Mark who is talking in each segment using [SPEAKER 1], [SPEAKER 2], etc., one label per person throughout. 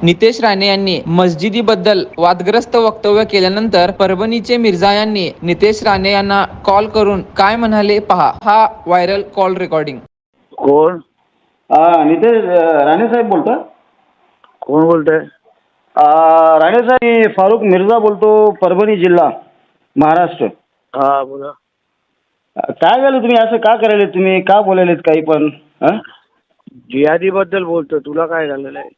[SPEAKER 1] नितेश राणे यांनी मस्जिदीबद्दल वादग्रस्त वक्तव्य केल्यानंतर परभणीचे मिर्झा यांनी नितेश राणे यांना कॉल करून काय म्हणाले पहा. हा व्हायरल कॉल रेकॉर्डिंग.
[SPEAKER 2] कोण?
[SPEAKER 3] हा नितेश अ, राणे साहेब बोलता?
[SPEAKER 2] कोण बोलतंय?
[SPEAKER 3] अ, राणे साहेब मी फारुख मिर्झा बोलतो परभणी जिल्हा महाराष्ट्र.
[SPEAKER 2] हा बोला.
[SPEAKER 3] अ, काय झालं तुम्ही? असं का करायले तुम्ही? का बोलायलेत काही पण? हं?
[SPEAKER 2] जिहादी बद्दल बोलतो तुला काय झालेलं आहे?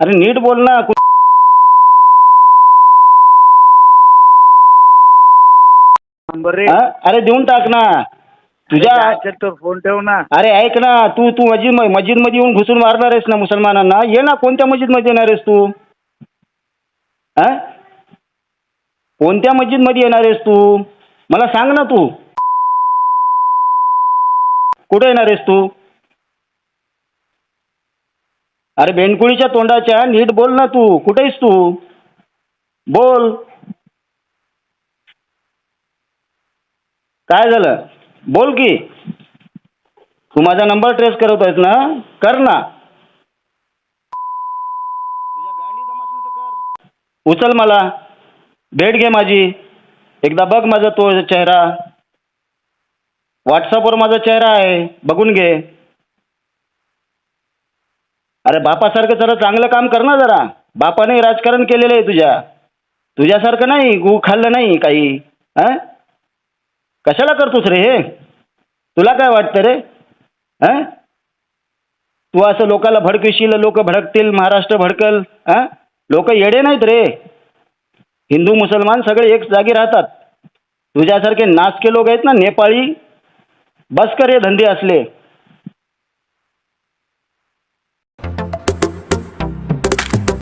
[SPEAKER 3] अरे नीट बोल ना कु-
[SPEAKER 2] नंबर रे.
[SPEAKER 3] हा? अरे देऊन टाक ना. तुझ्या
[SPEAKER 2] फोन ठेव ना.
[SPEAKER 3] अरे ऐक ना तू तू मस्जिद मस्जिदमध्ये येऊन घुसून मारणार आहेस ना मुसलमानांना? ये ना कोणत्या मस्जिदमध्ये येणार आहेस तू? हा? कोणत्या मस्जिदमध्ये येणार आहेस तू? मला सांग ना तू. कुठे येणार आहेस तू? अरे भेंडकुळीच्या तोंडाच्या नीट बोल ना तू. कुठे आहेस तू? बोल. काय झालं? बोल की. तू माझा नंबर ट्रेस करत आहेस ना? कर ना. तुझ्या तर कर. उचल मला. भेट घे माझी. एकदा बघ माझा तो चेहरा. व्हॉट्सअपवर माझा चेहरा आहे. बघून घे. अरे बापासारखं जरा चांगलं काम कर ना जरा. बापाने राजकारण केलेलं आहे तुझ्या. तुझ्यासारखं नाही गू खाल्लं नाही काही. हां कशाला करतोस रे हे? तुला काय वाटतं रे? हां तू असं लोकाला भडकशील लोक भडकतील महाराष्ट्र भडकल हा लोक येडे नाहीत रे. हिंदू मुसलमान सगळे एक जागी राहतात. तुझ्यासारखे नाचके लोक आहेत ना नेपाळी. बस कर हे धंदे असले.